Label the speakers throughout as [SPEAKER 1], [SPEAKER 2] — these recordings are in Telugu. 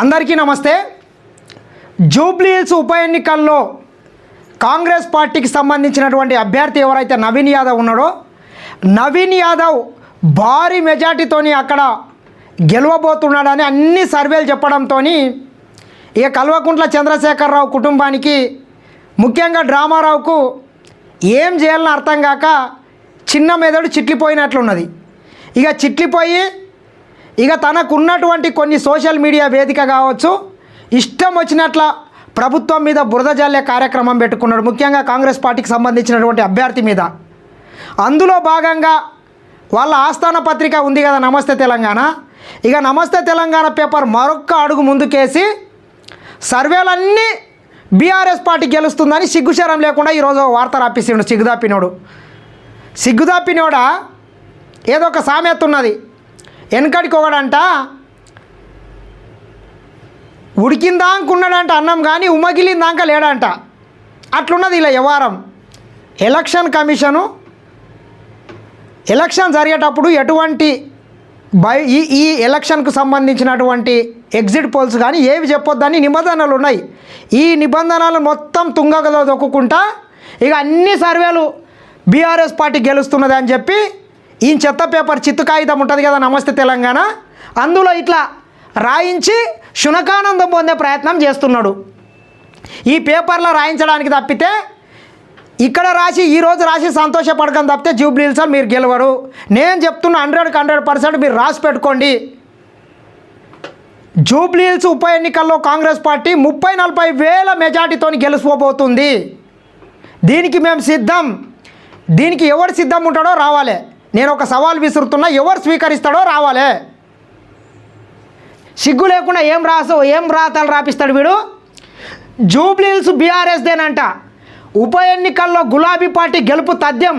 [SPEAKER 1] అందరికీ నమస్తే. జూబ్లీహిల్స్ ఉప ఎన్నికల్లో కాంగ్రెస్ పార్టీకి సంబంధించినటువంటి అభ్యర్థి ఎవరైతే నవీన్ యాదవ్ ఉన్నాడో నవీన్ యాదవ్ భారీ మెజార్టీతోని అక్కడ గెలవబోతున్నాడని అన్ని సర్వేలు చెప్పడంతో ఇక కల్వకుంట్ల చంద్రశేఖరరావు కుటుంబానికి ముఖ్యంగా డ్రామారావుకు ఏం చేయాలని అర్థం కాక చిన్న మెదడు చిట్లిపోయినట్లున్నది. ఇక చిట్లిపోయి ఇక తనకున్నటువంటి కొన్ని సోషల్ మీడియా వేదిక కావచ్చు ఇష్టం వచ్చినట్ల ప్రభుత్వం మీద బురద జల్లే కార్యక్రమం పెట్టుకున్నాడు ముఖ్యంగా కాంగ్రెస్ పార్టీకి సంబంధించినటువంటి అభ్యర్థి మీద. అందులో భాగంగా వాళ్ళ ఆస్థాన పత్రిక ఉంది కదా నమస్తే తెలంగాణ. ఇక నమస్తే తెలంగాణ పేపర్ మరొక్క అడుగు ముందుకేసి సర్వేలన్నీ బీఆర్ఎస్ పార్టీ గెలుస్తుందని సిగ్గుశరం లేకుండా ఈరోజు వార్త రాపిస్తుండు సిగ్గుదాపినోడు. సిగ్గుదాపినోడా? ఏదో ఒక సామెత ఉన్నది. వెనకడికి ఒకడంట ఉడికిందాకున్నాడంట అన్నం కానీ ఉమ్మగిలిందాక లేడంట. అట్లున్నది ఇలా వ్యవహారం. ఎలక్షన్ కమిషను ఎలక్షన్ జరిగేటప్పుడు ఎటువంటి బై ఈ ఈ ఎలక్షన్కు సంబంధించినటువంటి ఎగ్జిట్ పోల్స్ కానీ ఏవి చెప్పొద్దని నిబంధనలు ఉన్నాయి ఈ నిబంధనలు మొత్తం తుంగగలో దొక్కుకుంటా ఇక అన్ని సర్వేలు బీఆర్ఎస్ పార్టీ గెలుస్తున్నది అని చెప్పి ఈ చెత్త పేపర్ చిత్తు కాగితం ఉంటుంది కదా నమస్తే తెలంగాణ. అందులో ఇట్లా రాయించి శునకానందం పొందే ప్రయత్నం చేస్తున్నాడు. ఈ పేపర్లో రాయించడానికి తప్పితే ఇక్కడ రాసి ఈరోజు రాసి సంతోషపడకని తప్పితే జూబ్లీల్స్ మీరు గెలవరు. నేను చెప్తున్న హండ్రెడ్కి హండ్రెడ్ పర్సెంట్ మీరు రాసి పెట్టుకోండి. జూబ్లీహిల్స్ ఉప ఎన్నికల్లో కాంగ్రెస్ పార్టీ ముప్పై నలభై వేల మెజార్టీతో గెలిచిపోబోతుంది దీనికి మేము సిద్ధం. దీనికి ఎవరు సిద్ధం ఉంటాడో రావాలి. నేను ఒక సవాల్ విసురుతున్నా ఎవరు స్వీకరిస్తాడో రావాలి. సిగ్గు లేకుండా ఏం రాసు ఏం రాతలు రాపిస్తాడు వీడు? జూబ్లీల్స్ బీఆర్ఎస్దేనంట ఉప ఎన్నికల్లో గులాబీ పార్టీ గెలుపు తథ్యం.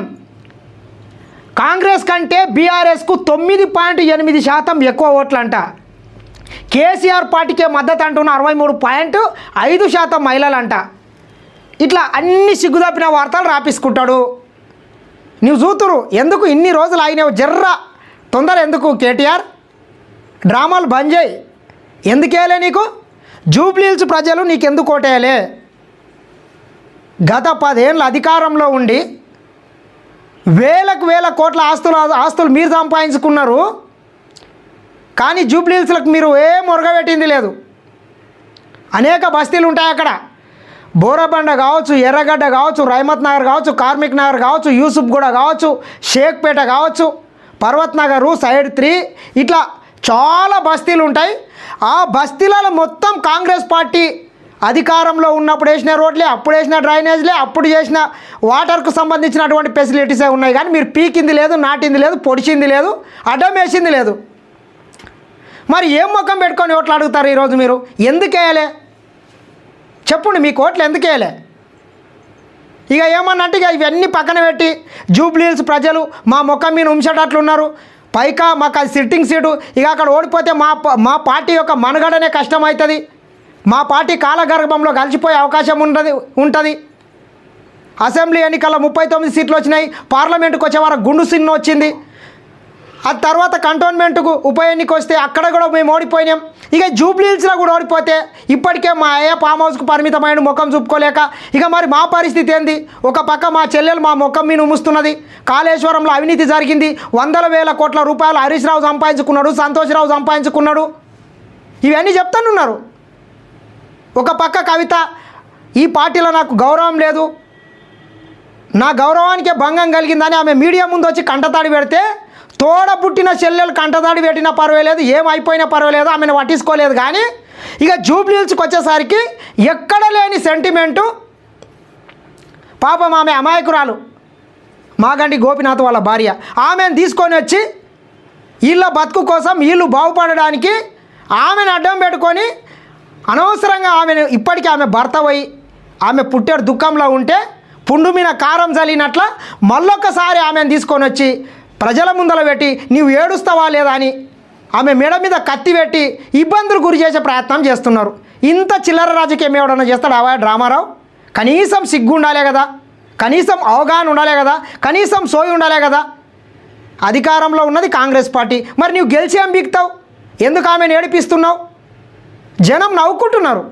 [SPEAKER 1] కాంగ్రెస్ కంటే బీఆర్ఎస్కు తొమ్మిది పాయింట్ ఎనిమిది శాతం ఎక్కువ ఓట్లంట. కేసీఆర్ పార్టీకే మద్దతు అంటున్న అరవై మూడు పాయింట్ ఐదు శాతం మహిళలంట. ఇట్లా అన్ని సిగ్గుదప్పిన వార్తలు రాపిసుకుంటాడు. నువ్వు చూతురు ఎందుకు ఇన్ని రోజులు అయినవు జర్ర. తొందర ఎందుకు కేటీఆర్? డ్రామాలు బంద్ చేయి. ఎందుకేలే నీకు? జూబ్లీహిల్స్ ప్రజలు నీకెందుకు ఓటేయలే? గత పదేళ్ళు అధికారంలో ఉండి వేలకు వేల కోట్ల ఆస్తులు ఆస్తులు మీరు సంపాదించుకున్నారు. కానీ జూబ్లీహిల్స్లకు మీరు ఏ మురగబెట్టింది లేదు. అనేక బస్తీలు ఉంటాయి అక్కడ. బోరబండ కావచ్చు ఎర్రగడ్డ కావచ్చు రైమత్ నగర్ కావచ్చు కార్మిక్ నగర్ కావచ్చు యూసుఫ్ గూడ కావచ్చు షేక్పేట కావచ్చు పర్వత్ నగరు సైడ్ త్రీ. ఇట్లా చాలా బస్తీలు ఉంటాయి. ఆ బస్తీలలో మొత్తం కాంగ్రెస్ పార్టీ అధికారంలో ఉన్నప్పుడు వేసిన రోడ్లే అప్పుడు వేసిన డ్రైనేజ్లే అప్పుడు చేసిన వాటర్కు సంబంధించినటువంటి ఫెసిలిటీసే ఉన్నాయి? కానీ మీరు పీకింది లేదు నాటింది లేదు పొడిచింది లేదు అడ్డం వేసింది లేదు. మరి ఏం ముఖం పెట్టుకొని ఓట్లు అడుగుతారు ఈరోజు మీరు? ఎందుకు వేయలే? చెప్పండి మీ కోట్లు ఎందుకు వేయలే ఇక ఏమన్నంటే ఇక ఇవన్నీ పక్కన పెట్టి జూబ్లీహిల్స్ ప్రజలు మా ముఖం మీద ఉంచేటట్లున్నారు పైకా మాకు అది సిట్టింగ్ సీటు ఇక అక్కడ ఓడిపోతే మా ప- మా పార్టీ యొక్క మనుగడనే కష్టం అవుతుంది మా పార్టీ కాలగర్భంలో కలిసిపోయే అవకాశం ఉండదు ఉంటుంది. అసెంబ్లీ ఎన్నికల్లో ముప్పై తొమ్మిది సీట్లు వచ్చినాయి. పార్లమెంటుకు వచ్చే వరకు గుండు సిన్ను వచ్చింది. ఆ తర్వాత కంటోన్మెంట్కు ఉప ఎన్నిక వస్తే అక్కడ కూడా మేము ఓడిపోయినాం. ఇక జూబ్లీహిల్స్లో కూడా ఓడిపోతే ఇప్పటికే మా అయ్య ఫామ్ హౌస్కు పరిమితమైన ముఖం చూపుకోలేక ఇక మరి మా పరిస్థితి ఏంది? ఒక పక్క మా చెల్లెలు మా ముఖం మీద ఉమ్ముస్తున్నది. కాళేశ్వరంలో అవినీతి జరిగింది. వందల వేల కోట్ల రూపాయలు హరీష్ రావు సంపాదించుకున్నాడు సంతోష్రావు సంపాదించుకున్నాడు. ఇవన్నీ చెప్తానున్నారు. ఒక పక్క కవిత ఈ పార్టీలో నాకు గౌరవం లేదు. నా గౌరవానికే భంగం కలిగిందని ఆమె మీడియా ముందు వచ్చి కంటతాడి పెడితే తోడ పుట్టిన చెల్లెలు కంటదాడి పెట్టినా పర్వాలేదు ఏమైపోయినా పర్వాలేదు ఆమెను పట్టించుకోలేదు కానీ ఇక జూబ్లీహిల్స్కి వచ్చేసరికి ఎక్కడ లేని సెంటిమెంటు పాపం ఆమె అమాయకురాలు మాగంటి గోపినాథ్ వాళ్ళ భార్య. ఆమెను తీసుకొని వచ్చి వీళ్ళ బతుకు కోసం వీళ్ళు బాగుపడడానికి ఆమెను అడ్డం పెట్టుకొని అనవసరంగా ఆమెను ఇప్పటికీ ఆమె భర్త పోయి ఆమె పుట్టాడు దుఃఖంలో ఉంటే పుండు మీద కారం చల్లినట్ల మళ్ళొక్కసారి ఆమెను తీసుకొని వచ్చి ప్రజల ముందర పెట్టి నీవు ఏడుస్తావా లేదా అని ఆమె మెడ మీద కత్తి పెట్టి ఇబ్బందులు గురి చేసే ప్రయత్నం చేస్తున్నారు. ఇంత చిల్లర రాజకీయం ఎవడన్నా చేస్తాడా? డ్రామారావు కనీసం సిగ్గు ఉండాలే కదా. కనీసం అవగాహన ఉండాలే కదా. కనీసం సోయి ఉండాలే కదా. అధికారంలో ఉన్నది కాంగ్రెస్ పార్టీ. మరి నువ్వు గెలిచి ఏం బీక్తావు? ఎందుకు ఆమెను ఏడిపిస్తున్నావు? జనం నవ్వుకుంటున్నారు.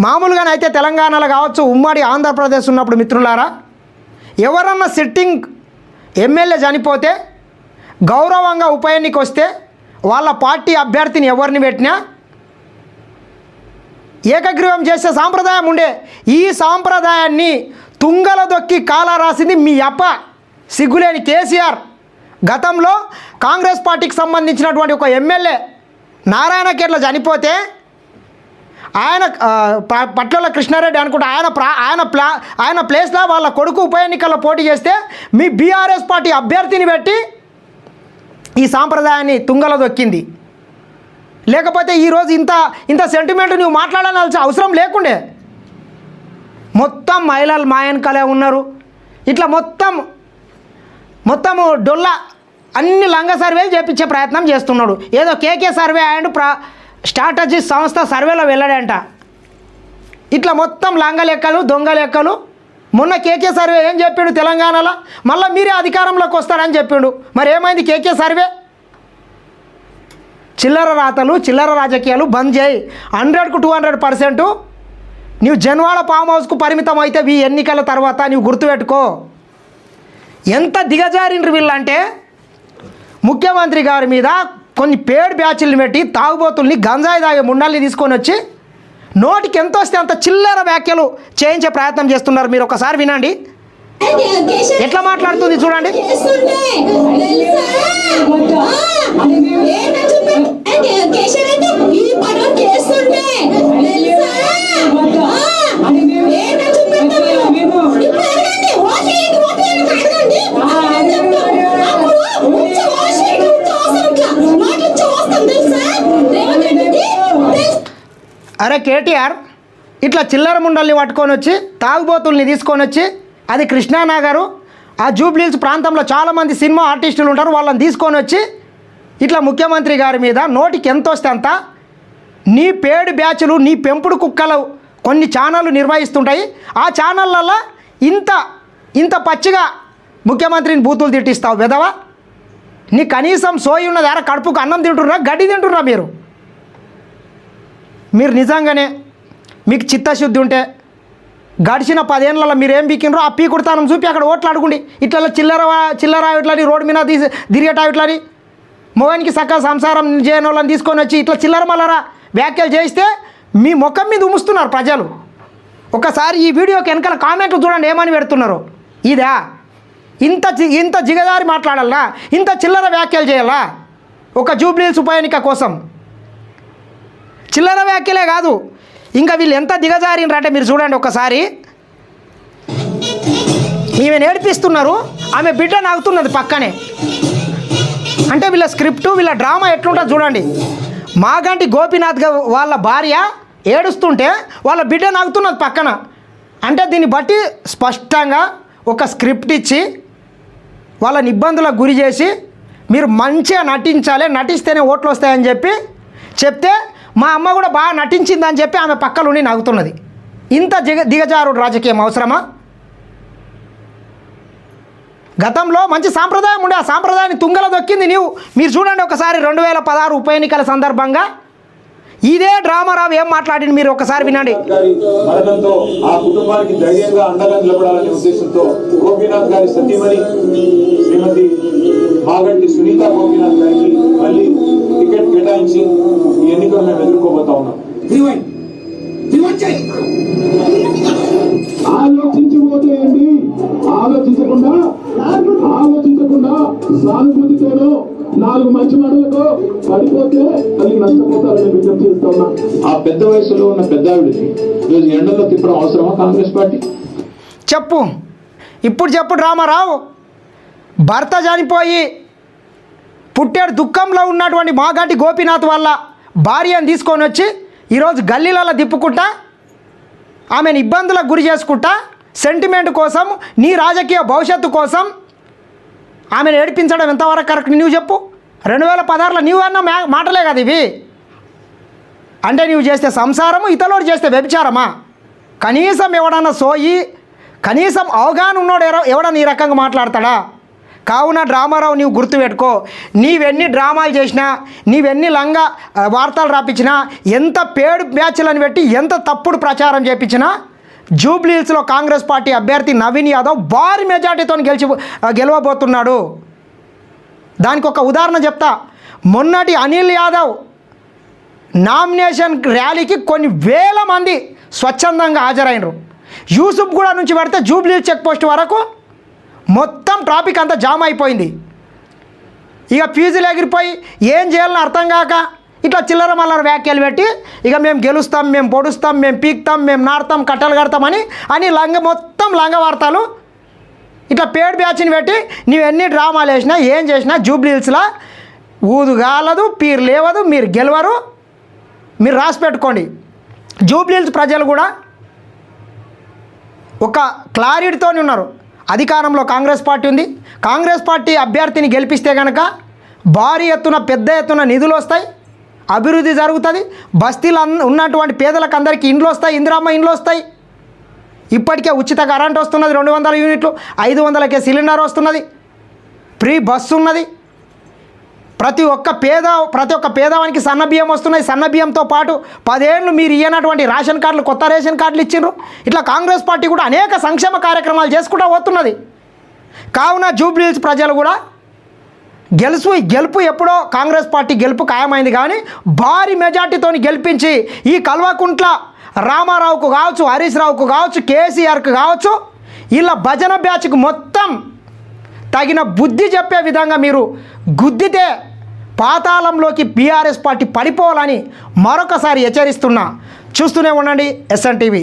[SPEAKER 1] మామూలుగానైతే తెలంగాణలో కావచ్చు ఉమ్మడి ఆంధ్రప్రదేశ్ ఉన్నప్పుడు మిత్రులారా ఎవరన్నా సిట్టింగ్ ఎమ్మెల్యే చనిపోతే గౌరవంగా ఉప ఎన్నిక వస్తే వాళ్ళ పార్టీ అభ్యర్థిని ఎవరిని పెట్టినా? ఏకగ్రీవం చేసే సాంప్రదాయం ఉండే ఈ సాంప్రదాయాన్ని తుంగల దొక్కి కాల రాసింది మీ అప్ప. సిగ్గులేని కేసీఆర్. గతంలో కాంగ్రెస్ పార్టీకి సంబంధించినటువంటి ఒక ఎమ్మెల్యే నారాయణ కేట్ల చనిపోతే ఆయన ప- పట్ల కృష్ణారెడ్డి అనుకుంటా ఆయన ప్రా ఆయన ప్లా ఆయన ప్లేస్లో వాళ్ళ కొడుకు ఉప ఎన్నికల్లో పోటీ చేస్తే మీ బీఆర్ఎస్ పార్టీ అభ్యర్థిని పెట్టి ఈ సాంప్రదాయాన్ని తుంగలో దొక్కింది. లేకపోతే ఈరోజు ఇంత ఇంత సెంటిమెంట్ నువ్వు మాట్లాడాల్సిన అవసరం లేకుండే. మొత్తం మహిళలు మా వెనకాలే ఉన్నారు. ఇట్లా మొత్తం మొత్తము డొల్ల అన్ని లంగ సర్వేలు చేపించే ప్రయత్నం చేస్తున్నాడు. ఏదో కేకే సర్వే అండ్ ప్రా స్ట్రాటజీ సంస్థ సర్వేలో వెళ్ళాడంట. ఇట్లా మొత్తం లంగ లెక్కలు దొంగ లెక్కలు. మొన్న కేకే సర్వే ఏం చెప్పిండు తెలంగాణలో? మళ్ళీ మీరే అధికారంలోకి వస్తారని చెప్పిండు. మరి ఏమైంది కేకే సర్వే? చిల్లర రాతలు చిల్లర రాజకీయాలు బంద్ చేయి. హండ్రెడ్కు టూ హండ్రెడ్ పర్సెంట్ నీవు జన్వాడ ఫామ్ హౌస్కు పరిమితం అయితే ఈ ఎన్నికల తర్వాత నీవు గుర్తుపెట్టుకో. ఎంత దిగజారిండ్రు వీళ్ళంటే ముఖ్యమంత్రి గారి మీద కొన్ని పేడ్ బ్యాచ్లు పెట్టి తాగుబోతుల్ని గంజాయి తాగే ముండాల్ని తీసుకొని వచ్చి నోటికి ఎంత వస్తే అంత చిల్లర వ్యాఖ్యలు చేయించే ప్రయత్నం చేస్తున్నారు. మీరు ఒకసారి వినండి. ఎట్లా మాట్లాడుతుంది చూడండి. అరే కేటీఆర్ ఇట్లా చిల్లర ముండల్ని పట్టుకొని వచ్చి తాగుబోతుల్ని తీసుకొని వచ్చి అది కృష్ణానగరు ఆ జూబ్లీల్స్ ప్రాంతంలో చాలామంది సినిమా ఆర్టిస్టులు ఉంటారు వాళ్ళని తీసుకొని వచ్చి ఇట్లా ముఖ్యమంత్రి గారి మీద నోటికి ఎంత వస్తే అంత నీ పేడు బ్యాచ్లు నీ పెంపుడు కుక్కలు కొన్ని ఛానళ్ళు నిర్వహిస్తుంటాయి. ఆ ఛానళ్ళల్లో ఇంత ఇంత పచ్చిగా ముఖ్యమంత్రిని బూతులు తిట్టిస్తావు విధవా? నీ కనీసం సోయి ఉన్నది కడుపుకు అన్నం తింటుర్రా గడ్డి తింటుర్రా మీరు? మీరు నిజంగానే మీకు చిత్తశుద్ధి ఉంటే గడిచిన పదేళ్ళలో మీరు ఏం పీకినరో ఆ పీకుడుతానం చూపి అక్కడ ఓట్లు అడుగుండి. ఇట్లా చిల్లర చిల్లర ఇట్లని రోడ్డు మీద తీసి తిరిగేట ఇట్లని మొగానికి సక్క సంసారం చేయని వాళ్ళని తీసుకొని వచ్చి ఇట్లా చిల్లర మల్లరా వ్యాఖ్యలు చేస్తే మీ ముఖం మీద ఉముస్తున్నారు ప్రజలు. ఒకసారి ఈ వీడియోకి వెనకాల కామెంట్లు చూడండి ఏమని పెడుతున్నారు. ఇదా? ఇంత చి- ఇంత జిగదారి మాట్లాడాలా? ఇంత చిల్లర వ్యాఖ్యలు చేయాలా? ఒక జూబ్లీల్స్ ఉప ఎన్నిక కోసం. చిల్లర వ్యాఖ్యలే కాదు. ఇంకా వీళ్ళు ఎంత దిగజారినరంటే మీరు చూడండి ఒకసారి ఈమె నేర్పిస్తున్నారు ఆమె బిడ్డ నాగుతున్నది పక్కనే. అంటే వీళ్ళ స్క్రిప్ట్ వీళ్ళ డ్రామా ఎట్లుంటుంది చూడండి. మాగంటి గోపీనాథ్ వాళ్ళ భార్య ఏడుస్తుంటే వాళ్ళ బిడ్డ నాగుతున్నది పక్కన. అంటే దీన్ని బట్టి స్పష్టంగా ఒక స్క్రిప్ట్ ఇచ్చి వాళ్ళని ఇబ్బందులకు గురి చేసి మీరు మంచిగా నటించాలి నటిస్తేనే ఓట్లు వస్తాయని చెప్పి చెప్తే మా అమ్మ కూడా బాగా నటించిందని చెప్పి ఆమె పక్కలుండి నవ్వుతున్నది. ఇంత దిగ దిగజారుడు రాజకీయం అవసరమా? గతంలో మంచి సాంప్రదాయం ఉండే ఆ సాంప్రదాయాన్ని తుంగల దొక్కింది నీవు. మీరు చూడండి ఒకసారి రెండు వేల పదహారు ఉప ఎన్నికల సందర్భంగా. ఇదే డ్రామారావు ఏం మాట్లాడింది మీరు ఒకసారి వినండి.
[SPEAKER 2] మరణంతో ఆ కుటుంబానికి ధైర్యంగా అండగా నిలబడాలనే ఉద్దేశంతో గోపీనాథ్ గారి సతీమణి శ్రీమతి మాగంటి సునీత గోపీనాథ్ గారికి మళ్ళీ టికెట్ కేటాయించి ఈ ఎన్నికలు మేము ఎదుర్కోబోతా ఉన్నాం. ఆలోచించబోతేయండి. ఆలోచించకుండా ఆలోచించకుండా సానుభూతితోనో నాలుగు మంచి మాటలతో పడిపోతే మళ్ళీ నష్టపోతారని విజ్ఞప్తి చేస్తా ఉన్నా. ఆ పెద్ద వయసులో ఉన్న పెద్ద ఆవిడకి ఈరోజు ఎండలో తిప్పడం అవసరమా కాంగ్రెస్ పార్టీ?
[SPEAKER 1] చెప్పు. ఇప్పుడు చెప్పు రామారావు భర్త చనిపోయి పుట్టాడు దుఃఖంలో ఉన్నటువంటి మాగాటి గోపీనాథ్ వల్ల భార్యను తీసుకొని వచ్చి ఈరోజు గల్లీలలో తిప్పుకుంటా ఆమెను ఇబ్బందులకు గురి చేసుకుంటా సెంటిమెంట్ కోసం నీ రాజకీయ భవిష్యత్తు కోసం ఆమెను ఏడిపించడం ఎంతవరకు కరెక్ట్ నువ్వు చెప్పు. రెండు వేల పదహారులో నీవు అన్న మాటలే కదా ఇవి. అంటే నీవు చేస్తే సంసారము ఇతలోడు చేస్తే వ్యభిచారమా? కనీసం ఎవడన్నా సోయి కనీసం అవగాహన ఉన్నోడు ఎవడన్నా ఈ రకంగా మాట్లాడతాడా? కావున డ్రామారావు నీవు గుర్తుపెట్టుకో నీవెన్ని డ్రామాలు చేసినా నీవెన్ని లంగా వార్తలు రాపించినా ఎంత పేడు మ్యాచ్లను పెట్టి ఎంత తప్పుడు ప్రచారం చేపించినా జూబ్లీహిల్స్లో కాంగ్రెస్ పార్టీ అభ్యర్థి నవీన్ యాదవ్ భారీ మెజార్టీతో గెలిచి గెలవబోతున్నాడు. దానికి ఒక ఉదాహరణ చెప్తా. మొన్నటి అనిల్ యాదవ్ నామినేషన్ ర్యాలీకి కొన్ని వేల మంది స్వచ్ఛందంగా హాజరైనరు. యూసుఫ్ కూడా నుంచి పెడితే జూబ్లీ చెక్ పోస్ట్ వరకు మొత్తం ట్రాఫిక్ అంతా జామ్ అయిపోయింది. ఇక ఫీజులు ఎగిరిపోయి ఏం చేయాలని అర్థం కాక ఇట్లా చిల్లర మల్లర వ్యాఖ్యలు పెట్టి ఇక మేము గెలుస్తాం మేము పొడుస్తాం మేము పీక్తాం మేము నాడతాం కట్టలు కడతామని అని లంగ మొత్తం లంగ వార్తలు ఇట్లా పేడ్ బ్యాచ్ని పెట్టి నీవు ఎన్ని డ్రామాలు వేసినా ఏం చేసినా జూబ్లీ ఊదు కాలదు పీరు లేవదు మీరు గెలవరు మీరు రాసి పెట్టుకోండి. జూబ్లీహిల్స్ ప్రజలు కూడా ఒక క్లారిటీతో ఉన్నారు. అధికారంలో కాంగ్రెస్ పార్టీ ఉంది. కాంగ్రెస్ పార్టీ అభ్యర్థిని గెలిపిస్తే కనుక భారీ ఎత్తున పెద్ద ఎత్తున నిధులు వస్తాయి. అభివృద్ధి జరుగుతుంది. బస్తీలు అన్- ఉన్నటువంటి పేదలకు అందరికీ ఇండ్లు వస్తాయి. ఇందిరామ్మ ఇండ్లు వస్తాయి. ఇప్పటికే ఉచిత కరెంట్ వస్తున్నది. రెండు వందల యూనిట్లు ఐదు వందలకే సిలిండర్ వస్తున్నది. ఫ్రీ బస్సు ఉన్నది. ప్రతి ఒక్క పేద ప్రతి ఒక్క పేదవానికి సన్న బియ్యం వస్తున్నాయి. సన్న బియ్యంతో పాటు పదేళ్ళు మీరు ఇయ్యనటువంటి రేషన్ కార్డులు కొత్త రేషన్ కార్డులు ఇచ్చిండ్రు. ఇట్లా కాంగ్రెస్ పార్టీ కూడా అనేక సంక్షేమ కార్యక్రమాలు చేసుకుంటూ పోతున్నది. కావున జూబ్లీహిల్స్ ప్రజలు కూడా గెలుసు గెలుపు ఎప్పుడో కాంగ్రెస్ పార్టీ గెలుపు ఖాయమైంది కానీ భారీ మెజార్టీతో గెలిపించి ఈ కల్వకుంట్ల రామారావుకు కావచ్చు హరీష్ రావుకు కావచ్చు కేసీఆర్కు కావచ్చు ఇలా భజన బ్యాచ్కు మొత్తం తగిన బుద్ధి చెప్పే విధంగా మీరు గుద్దితే పాతాళంలోకి బీఆర్ఎస్ పార్టీ పడిపోవాలని మరొకసారి హెచ్చరిస్తున్నా. చూస్తూనే ఉండండి ఎస్ఎన్ టీవీ.